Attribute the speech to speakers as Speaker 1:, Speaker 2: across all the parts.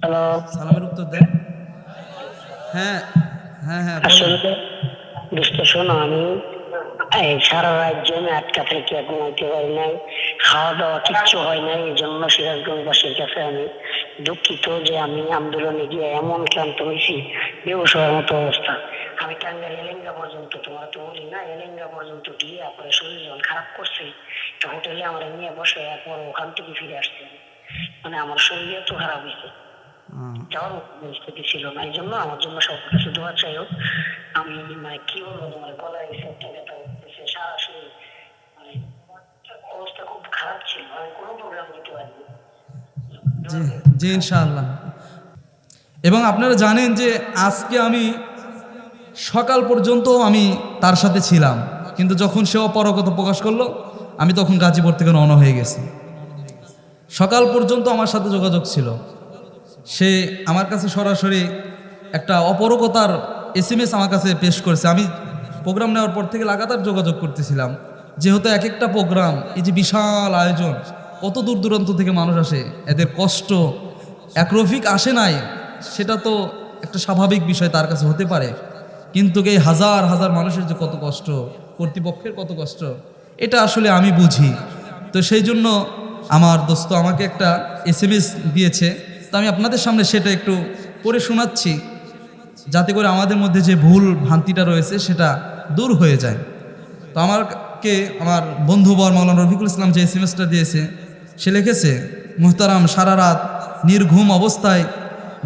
Speaker 1: Hello
Speaker 2: সালামের উত্তর দেন। হ্যাঁ হ্যাঁ হ্যাঁ।
Speaker 1: আসলে দোস্ত শোনো আমি এই সারা রাত জমে আটকা থেকে ঘুমাইতে পারি নাই খাওয়া দাওয়া কিচ্ছু হয় নাই এই জন্য সিরাজগঞ্জবাসীর কাছে আমি দুঃখিত যে আমি আন্দোলনে গিয়ে এমন ক্লান্ত হয়েছি। বেউস হওয়ার মতো অবস্থা। আমি টাঙ্গার এলেঙ্গা পর্যন্ত তোমার তো বলি না এলেঙ্গা পর্যন্ত গিয়ে পরে শরীর যখন খারাপ করছে তো হোটেলে আমরা নিয়ে বসে একবার ওখান থেকে ফিরে আসছি মানে আমার শরীর এত খারাপ হয়েছে।
Speaker 2: আহ,
Speaker 1: যাওয়ার পরিস্থিতি ছিল না এই জন্য আমার জন্য সব কিছু দোয়া চাই হোক আমি মানে কি বলব তোমার গলায়
Speaker 2: জি, ইনশাআল্লাহ। এবং আপনারা জানেন যে আজকে আমি সকাল পর্যন্ত আমি তার সাথে ছিলাম। কিন্তু যখন সে অপারগতা প্রকাশ করল, আমি তখন গাজীপুর থেকে রওনা হয়ে গেছি। সকাল পর্যন্ত আমার সাথে যোগাযোগ ছিল। সে আমার কাছে সরাসরি একটা অপরকতার এস এম এস আমার কাছে পেশ করেছে। আমি প্রোগ্রাম নেওয়ার পর থেকে লাগাতার যোগাযোগ করতেছিলাম। যেহেতু এক একটা প্রোগ্রাম, এই যে বিশাল আয়োজন কত দূর দূরান্ত থেকে মানুষ আসে? এদের কষ্ট। এক রফিক আসে নাই, সেটা তো একটা স্বাভাবিক বিষয় তার কাছে হতে পারে। কিন্তু এই হাজার হাজার মানুষের যে কত কষ্ট, কর্তৃপক্ষের কত কষ্ট, এটা আসলে আমি বুঝি। তো সেই জন্য আমার দোস্ত আমাকে একটা এস দিয়েছে। তো আমি আপনাদের সামনে সেটা একটু পড়ে শোনাচ্ছি, যাতে করে আমাদের মধ্যে যে ভুল ভ্রান্তিটা রয়েছে, সেটা দূর হয়ে যায়। তো আমারকে, আমার বন্ধু বর মৌলানা রফিকুল ইসলাম যে এস দিয়েছে সে লিখেছে, মুহতারাম সারা রাত নির্ঘুম অবস্থায়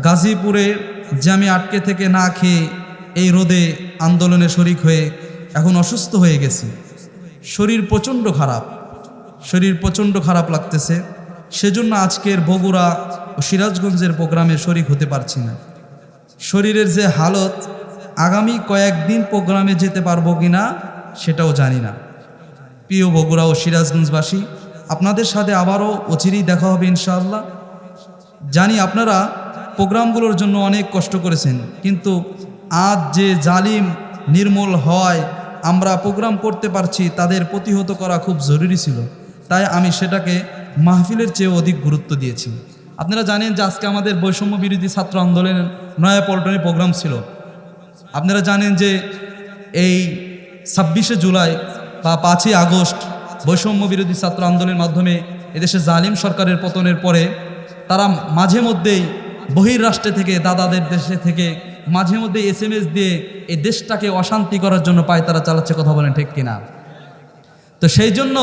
Speaker 2: গাজীপুরের জ্যামে আটকে থেকে না খেয়ে এই রোদে আন্দোলনে শরিক হয়ে এখন অসুস্থ হয়ে গেছি। শরীর প্রচণ্ড খারাপ। শরীর প্রচণ্ড খারাপ লাগতেছে। সেজন্য আজকের বগুড়া ও সিরাজগঞ্জের প্রোগ্রামে শরিক হতে পারছি না। শরীরের যে হালত, আগামী কয়েকদিন প্রোগ্রামে যেতে পারব কি না সেটাও জানি না। প্রিয় বগুড়া ও সিরাজগঞ্জবাসী আপনাদের সাথে আবারও অচিরেই দেখা হবে ইনশাআল্লাহ। জানি আপনারা প্রোগ্রামগুলোর জন্য অনেক কষ্ট করেছেন, কিন্তু আজ যে জালিম, নির্মূল হয়, আমরা প্রোগ্রাম করতে পারছি, তাদের প্রতিহত করা খুব জরুরি ছিল। তাই আমি সেটাকে মাহফিলের চেয়ে অধিক গুরুত্ব দিয়েছি। আপনারা জানেন যে আজকে আমাদের বৈষম্য বিরোধী ছাত্র আন্দোলনের নয়া পল্টনের প্রোগ্রাম ছিল। আপনারা জানেন যে এই ছাব্বিশে জুলাই বা পাঁচই আগস্ট বৈষম্য বিরোধী ছাত্র আন্দোলনের মাধ্যমে এদেশে জালিম সরকারের পতনের পরে তারা মাঝে মধ্যেই বহির্রাষ্ট্রে থেকে, দাদাদের দেশে থেকে মাঝে মধ্যে এস দিয়ে এই দেশটাকে অশান্তি করার জন্য পায় তারা চালাচ্ছে, কথা বলেন ঠিক কিনা? তো সেই জন্য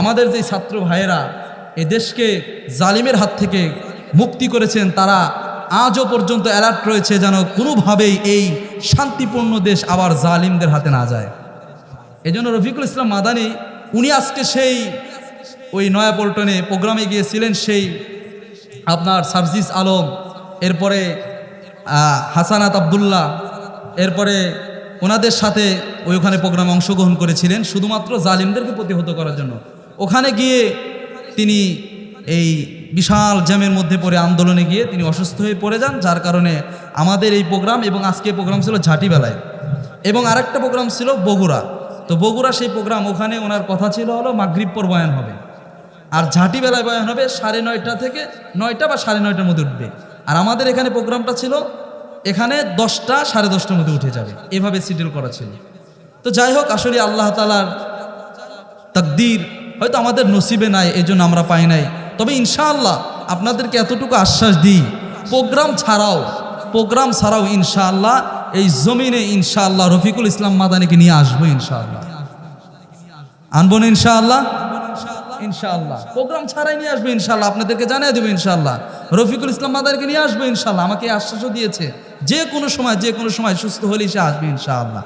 Speaker 2: আমাদের যে ছাত্র ভাইয়েরা এ দেশকে জালিমের হাত থেকে মুক্তি করেছেন, তারা আজও পর্যন্ত অ্যালার্ট রয়েছে যেন কোনোভাবেই এই শান্তিপূর্ণ দেশ আবার জালিমদের হাতে না যায়। এই জন্য রফিকুল ইসলাম মাদানি উনি আজকে সেই ওই নয়াপল্টনে প্রোগ্রামে গিয়েছিলেন, সেই আপনার সার্জিস আলম, এরপরে হাসানাত আবদুল্লাহ, এরপরে ওনাদের সাথে ওই ওখানে প্রোগ্রামে অংশগ্রহণ করেছিলেন, শুধুমাত্র জালিমদেরকে প্রতিহত করার জন্য। ওখানে গিয়ে তিনি এই বিশাল জ্যামের মধ্যে পড়ে আন্দোলনে গিয়ে তিনি অসুস্থ হয়ে পড়ে যান, যার কারণে আমাদের এই প্রোগ্রাম এবং আজকে প্রোগ্রাম ছিল ঝাঁটিবেলায়। এবং আরেকটা প্রোগ্রাম ছিল বগুড়া। তো বগুড়া সেই প্রোগ্রাম, ওখানে ওনার কথা ছিল হলো মাগরিব পর বয়ান হবে। আর ঝাঁটি বেলায় বয়ান হবে সাড়ে নয়টা থেকে নয়টা বা সাড়ে নয়টার মধ্যে উঠবে। আর আমাদের এখানে প্রোগ্রামটা ছিল, এখানে দশটা সাড়ে দশটার মধ্যে উঠে যাবে। এভাবে শিডিউল করা ছিল। তো যাই হোক, আসলে আল্লাহ তালার তাকদির হয়তো আমাদের নসিবে নাই এই জন্য আমরা পাই নাই। তবে ইনশাআল্লাহ আপনাদেরকে এতটুকু আশ্বাস দিই, প্রোগ্রাম ছাড়াও প্রোগ্রাম ছাড়াও ইনশাআল্লাহ এই জমিনে ইনশাআল্লাহ রফিকুল ইসলাম মাদানিকে নিয়ে আসব ইনশাআল্লাহ। আনব না ইনশাআল্লাহ? ইনশাআল্লাহ। প্রোগ্রাম ছাড়াই নিয়ে আসব ইনশাআল্লাহ, আপনাদেরকে জানিয়ে দেবো ইনশাআল্লাহ। রফিকুল ইসলাম মাদারকে নিয়ে আসব ইনশাআল্লাহ, আমাকে আশ্বাসও দিয়েছে, যে কোনো সময়, যে কোনো সময় সুস্থ হলেই সে আসবে ইনশাআল্লাহ।